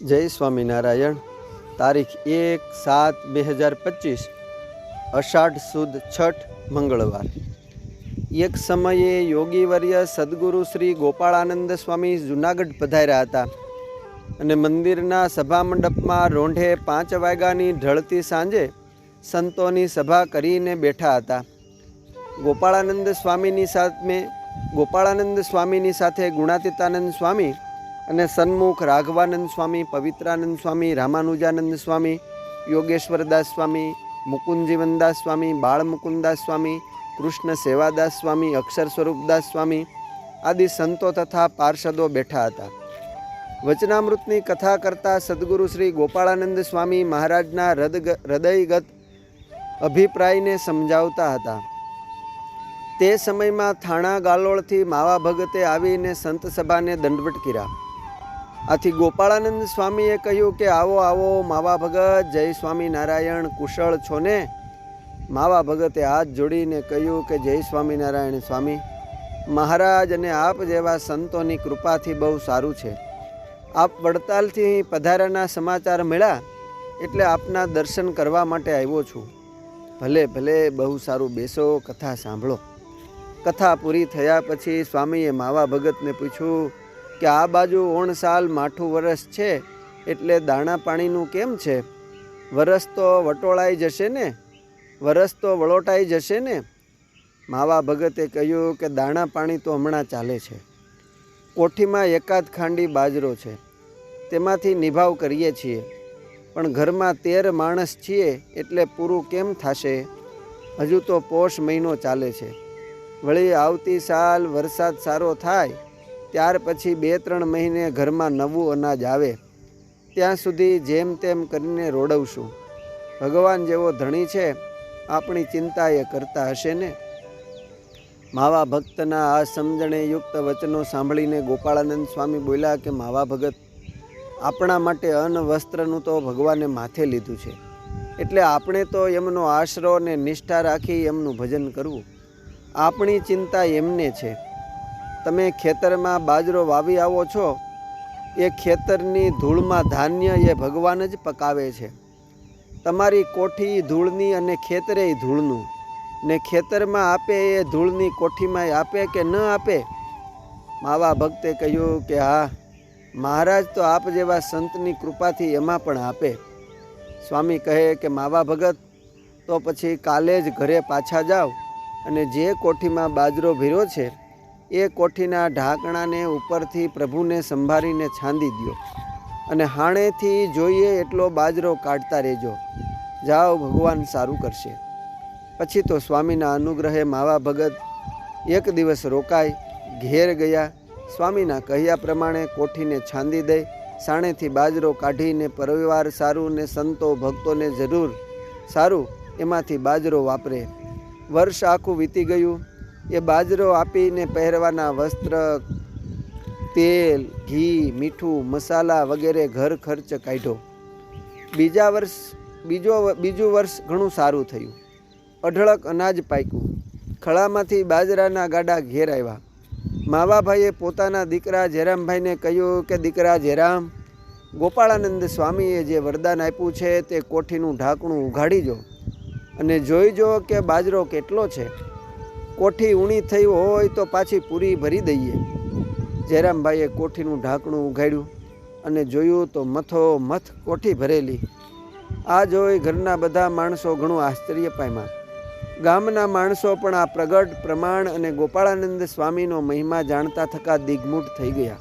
જય સ્વામિનારાયણ. તારીખ એક સાત બે હજાર પચીસ, અષાઢ સુદ છઠ મંગળવાર. એક સમયે યોગીવર્ય સદગુરુ શ્રી ગોપાળાનંદ સ્વામી જુનાગઢ પધાર્યા હતા અને મંદિરના સભા મંડપમાં રોંઢે પાંચ વાગ્યાની ઢળતી સાંજે સંતોની સભા કરીને બેઠા હતા. ગોપાળાનંદ સ્વામીની સામે, ગોપાળાનંદ સ્વામીની સાથે ગુણાતીતાનંદ સ્વામી અને સન્મુખ રાઘવાનંદ સ્વામી, પવિત્રાનંદ સ્વામી, રામાનુજાનંદ સ્વામી, યોગેશ્વરદાસ સ્વામી, મુકુંદજીવનદાસ સ્વામી બાળ મુકુંદાસ સ્વામી કૃષ્ણ સેવાદાસ સ્વામી અક્ષર સ્વરૂપદાસ સ્વામી આદિ સંતો તથા પાર્ષદો બેઠા હતા. વચનામૃતની કથા કરતા સદગુરુ શ્રી ગોપાળાનંદ સ્વામી મહારાજના હૃદયગત અભિપ્રાયને સમજાવતા હતા. તે સમયમાં થાણા ગાલોળથી માવા ભગતે આવીને સંત સભાને દંડવટ કર્યા આથી ગોપાળાનંદ સ્વામીએ કહ્યું કે આવો આવો, માવા ભગત, જય સ્વામિનારાયણ, કુશળ છો ને? માવા ભગતે હાથ જોડીને કહ્યું કે જય સ્વામિનારાયણ સ્વામી, મહારાજ અને આપ જેવા સંતોની કૃપાથી બહુ સારું છે. આપ વડતાલથી પધારાના સમાચાર મળ્યા એટલે આપના દર્શન કરવા માટે આવ્યો છું. ભલે ભલે, બહુ સારું બેસો, કથા સાંભળો. કથા પૂરી થયા પછી સ્વામીએ માવા ભગતને પૂછ્યું કે આ બાજુ ઓણ સાલ માઠું વરસ છે, એટલે દાણા પાણીનું કેમ છે? વરસ તો વટોળાઈ જશે ને? વરસ તો વળોટાઈ જશે ને? માવા ભગતે કહ્યું કે દાણા પાણી તો હમણાં ચાલે છે. કોઠીમાં એકાદ ખાંડી બાજરો છે. તેમાંથી નિભાવ કરીએ છીએ. પણ ઘરમાં તેર માણસ છીએ, એટલે પૂરું કેમ થશે? હજુ તો પોષ મહિનો ચાલે છે. વળી આવતી સાલ વરસાદ સારો થાય ત્યાર પછી બે ત્રણ મહિને ઘરમાં નવું અનાજ આવે, ત્યાં સુધી જેમ તેમ કરીને રોડવશું. ભગવાન જેવો ધણી છે, આપણી ચિંતા એ કરતા હશે ને? માવા ભક્તના આ સમજણે યુક્ત વચનો સાંભળીને ગોપાળાનંદ સ્વામી બોલ્યા કે, માવા ભગત, આપણા માટે અન્ન વસ્ત્રનું તો ભગવાને માથે લીધું છે. એટલે આપણે તો એમનો આશરો અને નિષ્ઠા રાખી એમનું ભજન કરવું. આપણી ચિંતા એમને છે. તમે ખેતરમાં બાજરો વાવી આવો છો, એ ખેતરની ધૂળમાં ધાન્ય એ ભગવાન જ પકાવે છે. તમારી કોઠી ધૂળની અને ખેતરે ધૂળનું. ને ખેતરમાં આપે એ ધૂળની કોઠીમાં આપે કે ન આપે? માવા ભક્તે કહ્યું કે, હા, મહારાજ તો આપ જેવા સંતની કૃપાથી એમાં પણ આપે. સ્વામી કહે કે, માવા ભગત, તો પછી કાલે જ ઘરે પાછા જાઓ અને જે કોઠીમાં બાજરો ભીરો છે એ કોઠીના ઢાંકણાને ઉપરથી પ્રભુને સંભાળીને છાંદી દો અને હાણેથી જોઈએ એટલો બાજરો કાઢતા રહેજો. જાઓ, ભગવાન સારું કરશે. પછી તો સ્વામીના અનુગ્રહે માવા ભગત એક દિવસ રોકાઈ, ઘેર ગયા. સ્વામીના કહ્યા પ્રમાણે કોઠીને છાંદી દઈ, સાણેથી બાજરો કાઢીને પરિવાર સારું ને સંતો ભક્તોને જરૂર. સારું, એમાંથી બાજરો વાપરે. વર્ષ આખું વીતી ગયું. એ બાજરો આપીને પહેરવાના વસ્ત્ર, તેલ, ઘી, મીઠું, મસાલા વગેરે ઘર ખર્ચ કાઢ્યો. બીજા વર્ષ, બીજો બીજું વર્ષ ઘણું સારું થયું. અઢળક અનાજ પાક્યું. ખળામાંથી બાજરાના ગાડા ઘેર આવ્યા. માવાભાઈએ પોતાના દીકરા જેરામભાઈને કહ્યું કે, દીકરા જેરામ ગોપાળાનંદ સ્વામીએ જે વરદાન આપ્યું છે તે કોઠીનું ઢાંકણું ઉઘાડી જો અને જોઈ જો કે બાજરો કેટલો છે. કોઠી ઊણી થઈ હોય તો પાછી પૂરી ભરી દઈએ. જયરામભાઈએ કોઠીનું ઢાંકણું ઉઘાડ્યું અને જોયું તો મથો મથ કોઠી ભરેલી. આ જોઈ ઘરના બધા માણસો ઘણું આશ્ચર્ય પામ્યા. ગામના માણસો પણ આ પ્રગટ, પ્રમાણ અને ગોપાળાનંદ સ્વામીનો મહિમા જાણતા થકા દિગ્મૂઢ થઈ ગયા.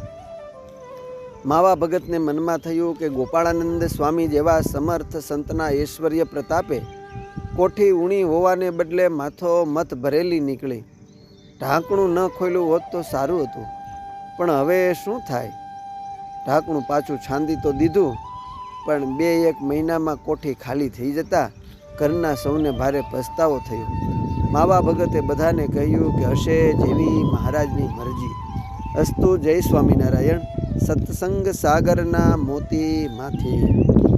માવા ભગતને મનમાં થયું કે ગોપાળાનંદ સ્વામી જેવા સમર્થ સંતના ઐશ્વર્ય પ્રતાપે કોઠી ઊણી હોવાને બદલે માથો મત ભરેલી નીકળી. ઢાંકણું ન ખોલ્યું હોત તો સારું હતું. પણ હવે શું થાય? ઢાંકણું પાછું છાંદી તો દીધું, પણ બે એક મહિનામાં કોઠી ખાલી થઈ જતા ઘરના સૌને ભારે પસ્તાવો થયો. માવા ભગતે બધાને કહ્યું કે હશે જેવી મહારાજની મરજી. અસ્તુ જય સ્વામિનારાયણ. સત્સંગ સાગરના મોતી માથી